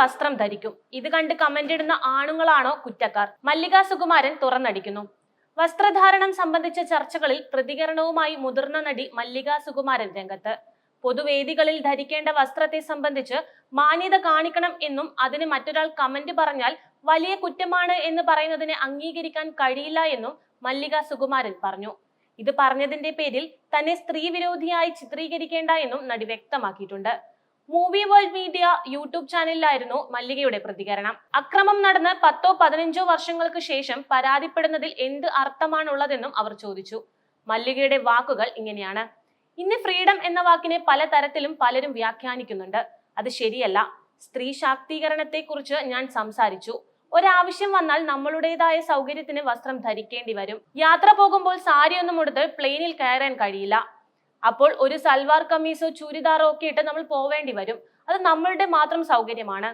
വസ്ത്രം ധരിക്കും. ഇത് കണ്ട് കമന്റ് ഇടുന്ന ആണുങ്ങളാണോ കുറ്റക്കാർ? മല്ലിക സുകുമാരൻ തുറന്നടിക്കുന്നു. വസ്ത്രധാരണം സംബന്ധിച്ച ചർച്ചകളിൽ പ്രതികരണവുമായി മുതിർന്ന നടി മല്ലിക സുകുമാരൻ രംഗത്ത്. പൊതുവേദികളിൽ ധരിക്കേണ്ട വസ്ത്രത്തെ സംബന്ധിച്ച് മാന്യത കാണിക്കണം എന്നും അതിന് മറ്റൊരാൾ കമന്റ് പറഞ്ഞാൽ വലിയ കുറ്റമാണ് എന്ന് പറയുന്നതിനെ അംഗീകരിക്കാൻ കഴിയില്ല എന്നും മല്ലിക സുകുമാരൻ പറഞ്ഞു. ഇത് പറഞ്ഞതിന്റെ പേരിൽ തന്നെ സ്ത്രീ വിരോധിയായി ചിത്രീകരിക്കേണ്ട എന്നും നടി വ്യക്തമാക്കിയിട്ടുണ്ട്. മൂവി വേൾഡ് മീഡിയ യൂട്യൂബ് ചാനലിലായിരുന്നു മല്ലികയുടെ പ്രതികരണം. അക്രമം നടന്ന് പത്തോ പതിനഞ്ചോ വർഷങ്ങൾക്ക് ശേഷം പരാതിപ്പെടുന്നതിൽ എന്ത് അർത്ഥമാണുള്ളതെന്നും അവർ ചോദിച്ചു. മല്ലികയുടെ വാക്കുകൾ ഇങ്ങനെയാണ്. ഇന്ന് ഫ്രീഡം എന്ന വാക്കിനെ പലതരത്തിലും പലരും വ്യാഖ്യാനിക്കുന്നുണ്ട്. അത് ശരിയല്ല. സ്ത്രീ ശാക്തീകരണത്തെ കുറിച്ച് ഞാൻ സംസാരിച്ചു. ഒരാവശ്യം വന്നാൽ നമ്മളുടേതായ സൗകര്യത്തിന് വസ്ത്രം ധരിക്കേണ്ടി വരും. യാത്ര പോകുമ്പോൾ സാരിയൊന്നും ഉടുത്ത് പ്ലെയിനിൽ കയറാൻ കഴിയില്ല. അപ്പോൾ ഒരു സൽവാർ കമ്മീസോ ചുരിദാറോ ഒക്കെ ഇട്ട് നമ്മൾ പോവേണ്ടി വരും. അത് നമ്മളുടെ മാത്രം സൗകര്യമാണ്.